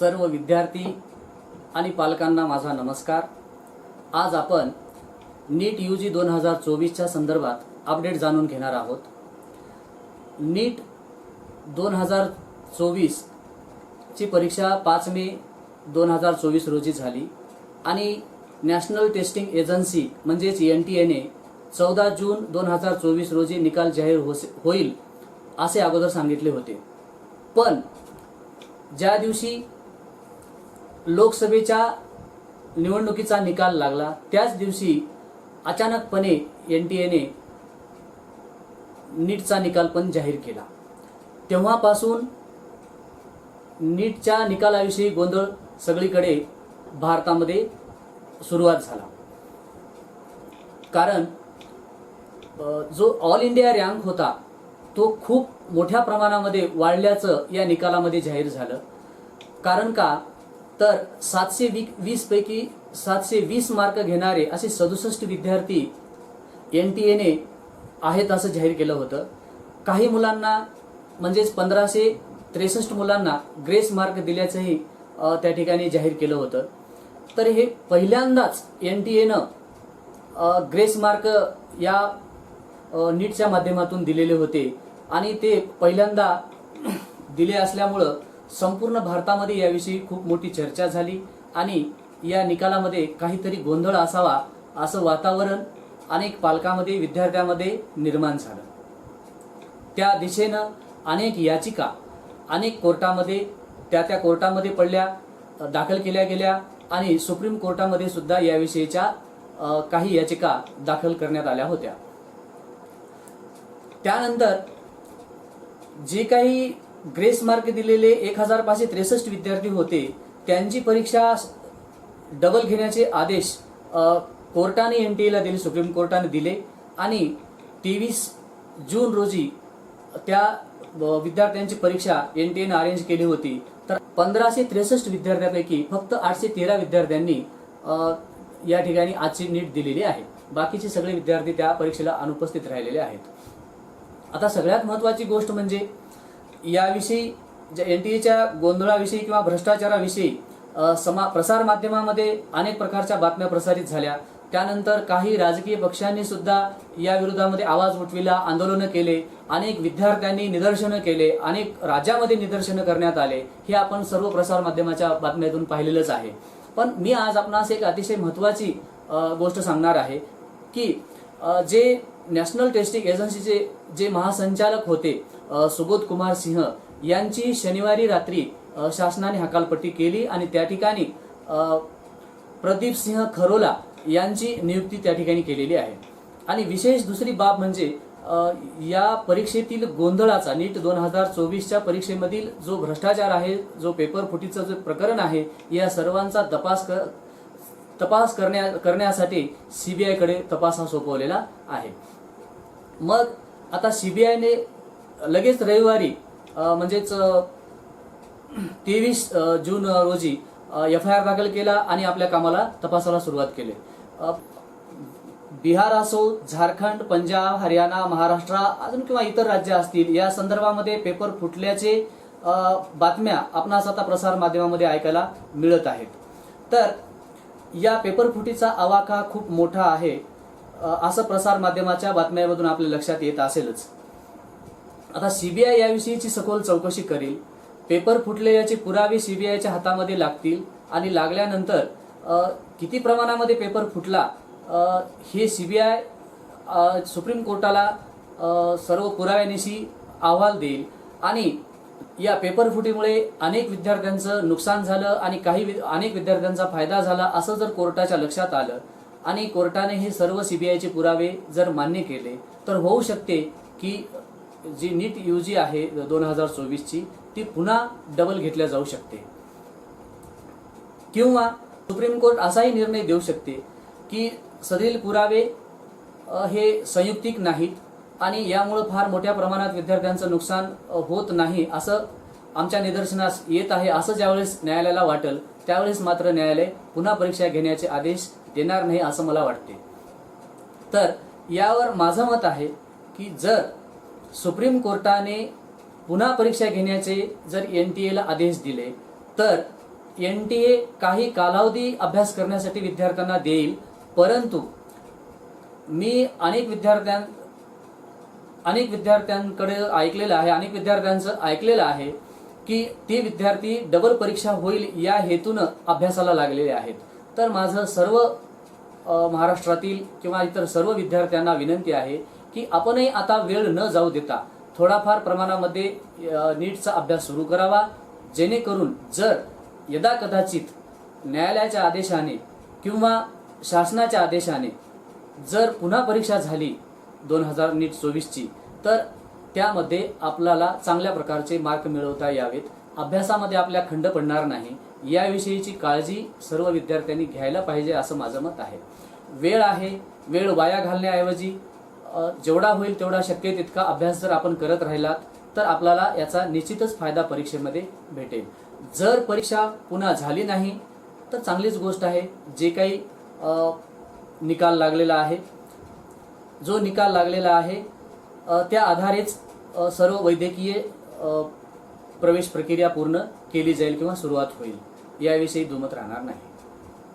सर्व विद्यार्थी आणि पालकांना माझा नमस्कार. आज आपण नीट यू जी दोन हजार चोवीसच्या संदर्भात अपडेट जाणून घेणार आहोत. नीट दोन हजार चोवीसची परीक्षा पाच मे दोन हजार चोवीस रोजी झाली आणि नॅशनल टेस्टिंग एजन्सी म्हणजेच एन टी एने चौदा जून दोन हजार चोवीस रोजी निकाल जाहीर हो होईल असे अगोदर सांगितले होते. पण ज्या दिवशी लोकसभेच्या निवडणुकीचा निकाल लागला. त्याच दिवशी अचानकपणे एन टी एने नीटचा निकाल पण जाहीर केला. तेव्हापासून नीटच्या निकालाविषयी गोंधळ सगळीकडे भारतामध्ये सुरुवात झाला. कारण जो ऑल इंडिया रँक होता तो खूप मोठ्या प्रमाणामध्ये वाढल्याचं या निकालामध्ये जाहीर झालं. कारण का? तर सातशे वी वीस पैकी सातशे वीस मार्क घेणारे असे सदुसष्ट विद्यार्थी एन टी एने आहेत असं जाहीर केलं होतं. काही मुलांना म्हणजेच पंधराशे त्रेसष्ट मुलांना ग्रेस मार्क दिल्याचंही त्या ठिकाणी जाहीर केलं होतं. तर हे पहिल्यांदाच एन टी एनं ग्रेस मार्क या नीटच्या माध्यमातून दिलेले होते. आणि ते पहिल्यांदा दिले असल्यामुळं संपूर्ण भारतामध्ये याविषयी खूप मोठी चर्चा झाली आणि या निकालामध्ये काहीतरी गोंधळ असावा असं वातावरण अनेक पालकामध्ये विद्यार्थ्यांमध्ये निर्माण झालं. त्या दिशेनं अनेक याचिका अनेक कोर्टामध्ये त्या त्या कोर्टामध्ये पडल्या दाखल केल्या गेल्या आणि सुप्रीम कोर्टामध्ये सुद्धा याविषयीच्या काही याचिका दाखल करण्यात आल्या होत्या. त्यानंतर जे काही ग्रेस मार्क दिलेले एक हजार पाचशे त्रेसष्ट विद्यार्थी होते. त्यांची परीक्षा डबल घेण्याचे आदेश कोर्टाने एन टी एला दिले सुप्रीम कोर्टाने दिले. आणि तेवीस जून रोजी त्या विद्यार्थ्यांची परीक्षा एन टी एनं अरेंज केली होती. तर पंधराशे त्रेसष्ट विद्यार्थ्यांपैकी फक्त आठशे तेरा विद्यार्थ्यांनी या ठिकाणी आजची नीट दिलेली आहे. बाकीचे सगळे विद्यार्थी त्या परीक्षेला अनुपस्थित राहिलेले आहेत. आता सगळ्यात महत्वाची गोष्ट म्हणजे याविषयी एन टी एच्या गोंधळाविषयी किंवा भ्रष्टाचाराविषयी समा प्रसारमाध्यमामध्ये अनेक प्रकारच्या बातम्या प्रसारित झाल्या. त्यानंतर काही राजकीय पक्षांनी सुद्धा या विरोधामध्ये आवाज उठविला आंदोलनं केले अनेक विद्यार्थ्यांनी निदर्शनं केले अनेक राज्यामध्ये निदर्शनं करण्यात आले. हे आपण सर्व प्रसारमाध्यमाच्या बातम्यातून पाहिलेलंच आहे. पण मी आज आपणास एक अतिशय महत्त्वाची गोष्ट सांगणार आहे की जे नॅशनल टेस्टिंग एजन्सीचे जे महासंचालक होते सुबोध कुमार सिंह यांची शनिवारी रात्री शासनाने हकालपट्टी केली आणि त्या ठिकाणी प्रदीप सिंह खरोला यांची नियुक्ती त्या ठिकाणी केलेली आहे. आणि विशेष दुसरी बाब म्हणजे या परीक्षेतील गोंधळाचा नीट दोन हजार चोवीसच्या परीक्षेमधील जो भ्रष्टाचार आहे जो पेपर फुटीचं जे प्रकरण आहे या सर्वांचा तपास कर तपास करण्या करण्यासाठी सीबीआयकडे तपास हा सोपवलेला आहे. मग आता सीबीआयने लगेच रविवारी म्हणजेच तेवीस जून रोजी एफ आय आर दाखल केला आणि आपल्या कामाला तपासाला सुरुवात केली. बिहार असो झारखंड पंजाब हरियाणा महाराष्ट्र अजून किंवा इतर राज्य असतील या संदर्भामध्ये पेपर फुटल्याचे बातम्या आपणास आता प्रसार माध्यमामध्ये ऐकायला मिळत आहेत. तर या पेपर फुटीचा आवाका खूप मोठा आहे असं प्रसार माध्यमाच्या बातम्यामधून आपल्या लक्षात येत असेलच. आता सीबीआय याविषयीची सखोल चौकशी करेल. पेपर फुटले याचे पुरावे सीबीआयच्या हातामध्ये लागतील आणि लागल्यानंतर किती प्रमाणामध्ये पेपर फुटला हे सीबीआय सुप्रीम कोर्टाला सर्व पुराव्यानिशी अहवाल देईल. आणि या पेपर फुटीमुळे अनेक विद्यार्थ्यांचं नुकसान झालं आणि काही वि- अनेक विद्यार्थ्यांचा फायदा झाला असं जर कोर्टाच्या लक्षात आलं आणि कोर्टाने हे सर्व सीबीआयचे पुरावे जर मान्य केले तर होऊ शकते की जी नीट यू जी आहे दोन हजार चोवीसची ती पुन्हा डबल घेतल्या जाऊ शकते. किंवा सुप्रीम कोर्ट असाही निर्णय देऊ शकते की सदरील पुरावे हे संयुक्तिक नाहीत आणि यामुळं फार मोठ्या प्रमाणात विद्यार्थ्यांचं नुकसान होत नाही असं आमच्या निदर्शनास येत आहे असं ज्यावेळेस न्यायालयाला वाटेल त्यावेळेस मात्र न्यायालय पुन्हा परीक्षा घेण्याचे आदेश देणार नाही असं मला वाटते. तर यावर माझं मत आहे की जर सुप्रीम कोर्टाने पुन्हा परीक्षा घेण्याचे जर एन टी एला आदेश दिले तर एन टी ए काही कालावधी अभ्यास करण्यासाठी विद्यार्थ्यांना देईल. परंतु मी अनेक विद्यार्थ्यां अनेक विद्यार्थ्यांकडे ऐकलेलं आहे अनेक विद्यार्थ्यांचं ऐकलेलं आहे की ते विद्यार्थी डबल परीक्षा होईल या हेतूनं अभ्यासाला लागलेले आहेत. तर माझं सर्व महाराष्ट्रातील किंवा इतर सर्व विद्यार्थ्यांना विनंती आहे की आपणही आता वेळ न जाऊ देता थोडाफार प्रमाणामध्ये नीटचा अभ्यास सुरू करावा. जेणेकरून जर यदा कदाचित न्यायालयाच्या आदेशाने किंवा शासनाच्या आदेशाने जर पुन्हा परीक्षा झाली दोन हजार नीट चोवीसची तर त्यामध्ये आपल्याला चांगल्या प्रकारचे मार्क मिळवता यावेत. अभ्यासामध्ये आपल्या खंड पडणार नाही. याविषयीची काळजी सर्व विद्यार्थ्यांनी घ्यायला पाहिजे असं माझं मत आहे. वेळ आहे वेळ वाया घालण्याऐवजी जेवढा होईल तेवढा शक्य तितका अभ्यास जर आपण करत राहिलात तर आपल्याला याचा निश्चितच फायदा परीक्षेमध्ये भेटेल. जर परीक्षा पुन्हा झाली नाही तर चांगलीच गोष्ट आहे. जे काही निकाल लागलेला आहे जो निकाल लागलेला आहे त्या आधारेच सर्व वैद्यकीय प्रवेश प्रक्रिया पूर्ण केली जाईल किंवा सुरुवात होईल. याविषयी दुमत राहणार नाही.